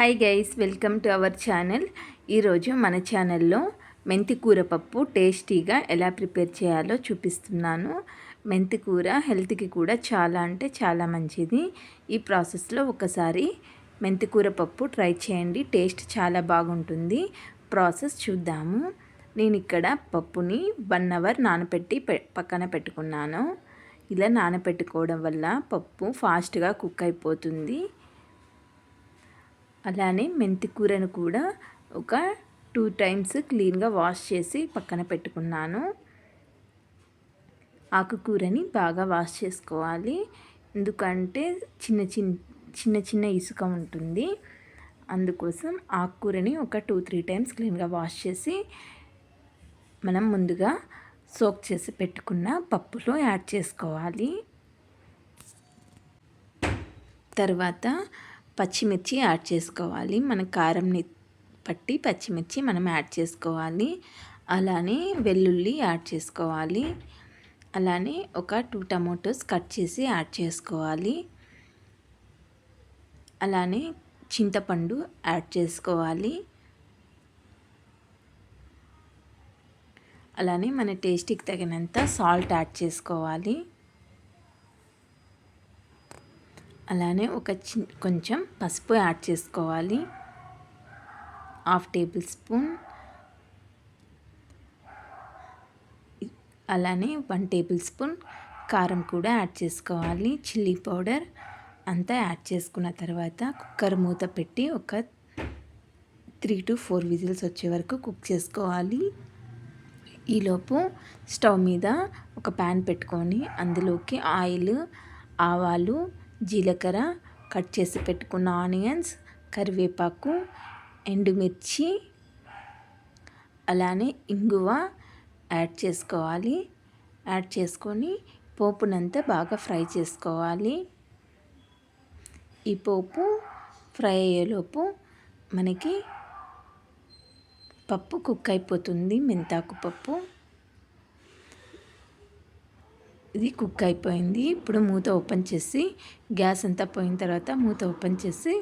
Hi guys welcome to our channel ఈరోజు మన ఛానల్లో మెంతి కూర పప్పు టేస్టీగా ఎలా ప్రిపేర్ చేయాలో చూపిస్తున్నాను. మెంతి కూర హెల్త్కి కూడా చాలా అంటే చాలా మంచిది. ఈ ప్రాసెస్లో ఒకసారి మెంతి కూర పప్పు ట్రై చేయండి టేస్ట్ చాలా బాగుంటుంది. ప్రాసెస్ చూద్దాము. నేను ఇక్కడ పప్పుని వన్ అవర్ నానబెట్టి పక్కన పెట్టుకున్నాను. ఇలా నానబెట్టుకోవడం వల్ల పప్పు ఫాస్ట్గా కుక్ అయిపోతుంది. అలానే మెంతి కూరను కూడా ఒక టూ టైమ్స్ క్లీన్గా వాష్ చేసి పక్కన పెట్టుకున్నాను. ఆకుకూరని బాగా వాష్ చేసుకోవాలి. ఎందుకంటే చిన్న చిన్న చిన్న చిన్న ఇసుక ఉంటుంది. అందుకోసం ఆకుకూరని ఒక టూ త్రీ టైమ్స్ క్లీన్గా వాష్ చేసి మనం ముందుగా సోక్ చేసి పెట్టుకున్న పప్పులో యాడ్ చేసుకోవాలి. తర్వాత పచ్చిమిర్చి యాడ్ చేసుకోవాలి. మన కారంని పట్టి పచ్చిమిర్చి మనం యాడ్ చేసుకోవాలి. అలానే వెల్లుల్లి యాడ్ చేసుకోవాలి. అలానే ఒక టూ టమాటోస్ కట్ చేసి యాడ్ చేసుకోవాలి. అలానే చింతపండు యాడ్ చేసుకోవాలి. అలానే మన టేస్ట్కి తగినంత సాల్ట్ యాడ్ చేసుకోవాలి. అలానే ఒక చి కొంచెం పసుపు యాడ్ చేసుకోవాలి. Half tablespoon. అలానే వన్ టేబుల్ స్పూన్ కారం కూడా యాడ్ చేసుకోవాలి. చిల్లీ పౌడర్ అంతా యాడ్ చేసుకున్న తర్వాత కుక్కర్ మూత పెట్టి ఒక త్రీ టు ఫోర్ విజిల్స్ వచ్చే వరకు కుక్ చేసుకోవాలి. ఈలోపు స్టవ్ మీద ఒక ప్యాన్ పెట్టుకొని అందులోకి ఆయిల్ ఆవాలు జీలకర్ర కట్ చేసి పెట్టుకున్న ఆనియన్స్ కరివేపాకు ఎండుమిర్చి అలానే ఇంగువ యాడ్ చేసుకోవాలి. యాడ్ చేసుకొని పోపునంతా బాగా ఫ్రై చేసుకోవాలి. ఈ పోపు ఫ్రై అయ్యేలోపు మనకి పప్పు కుక్ అయిపోతుంది మెంతాకు పప్పు. ఇది కుక్ అయిపోయింది. ఇప్పుడు మూత ఓపెన్ చేసి గ్యాస్ అంతా పోయిన తర్వాత మూత ఓపెన్ చేసి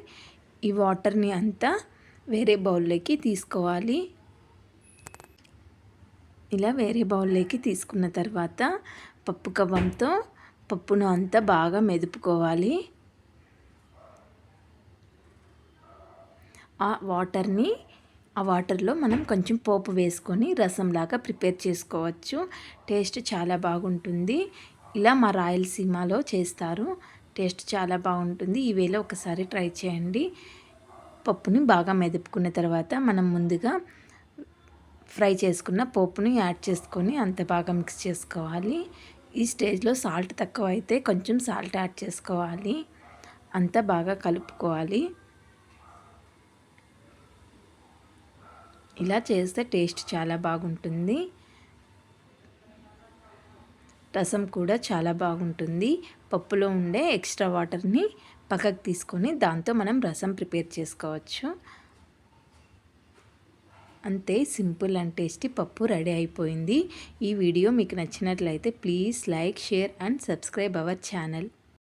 ఈ వాటర్ని అంతా వేరే బౌల్లోకి తీసుకోవాలి. ఇలా వేరే బౌల్లోకి తీసుకున్న తర్వాత పప్పు కవ్వంతో పప్పును అంతా బాగా మెదుపుకోవాలి. ఆ వాటర్ని ఆ వాటర్లో మనం కొంచెం పోపు వేసుకొని రసంలాగా ప్రిపేర్ చేసుకోవచ్చు. టేస్ట్ చాలా బాగుంటుంది. ఇలా మా రాయలసీమలో చేస్తారు. టేస్ట్ చాలా బాగుంటుంది. ఈ ఒకసారి ట్రై చేయండి. పప్పుని బాగా మెదుపుకున్న తర్వాత మనం ముందుగా ఫ్రై చేసుకున్న పోపుని యాడ్ చేసుకొని అంత బాగా మిక్స్ చేసుకోవాలి. ఈ స్టేజ్లో సాల్ట్ తక్కువ అయితే కొంచెం సాల్ట్ యాడ్ చేసుకోవాలి. అంతా బాగా కలుపుకోవాలి. ఇలా చేస్తే టేస్ట్ చాలా బాగుంటుంది. రసం కూడా చాలా బాగుంటుంది. పప్పులో ఉండే ఎక్స్ట్రా వాటర్ని పక్కకు తీసుకొని దాంతో మనం రసం ప్రిపేర్ చేసుకోవచ్చు. అంతే సింపుల్ అండ్ టేస్టీ పప్పు రెడీ అయిపోయింది. ఈ వీడియో మీకు నచ్చినట్లయితే please like share and subscribe our channel.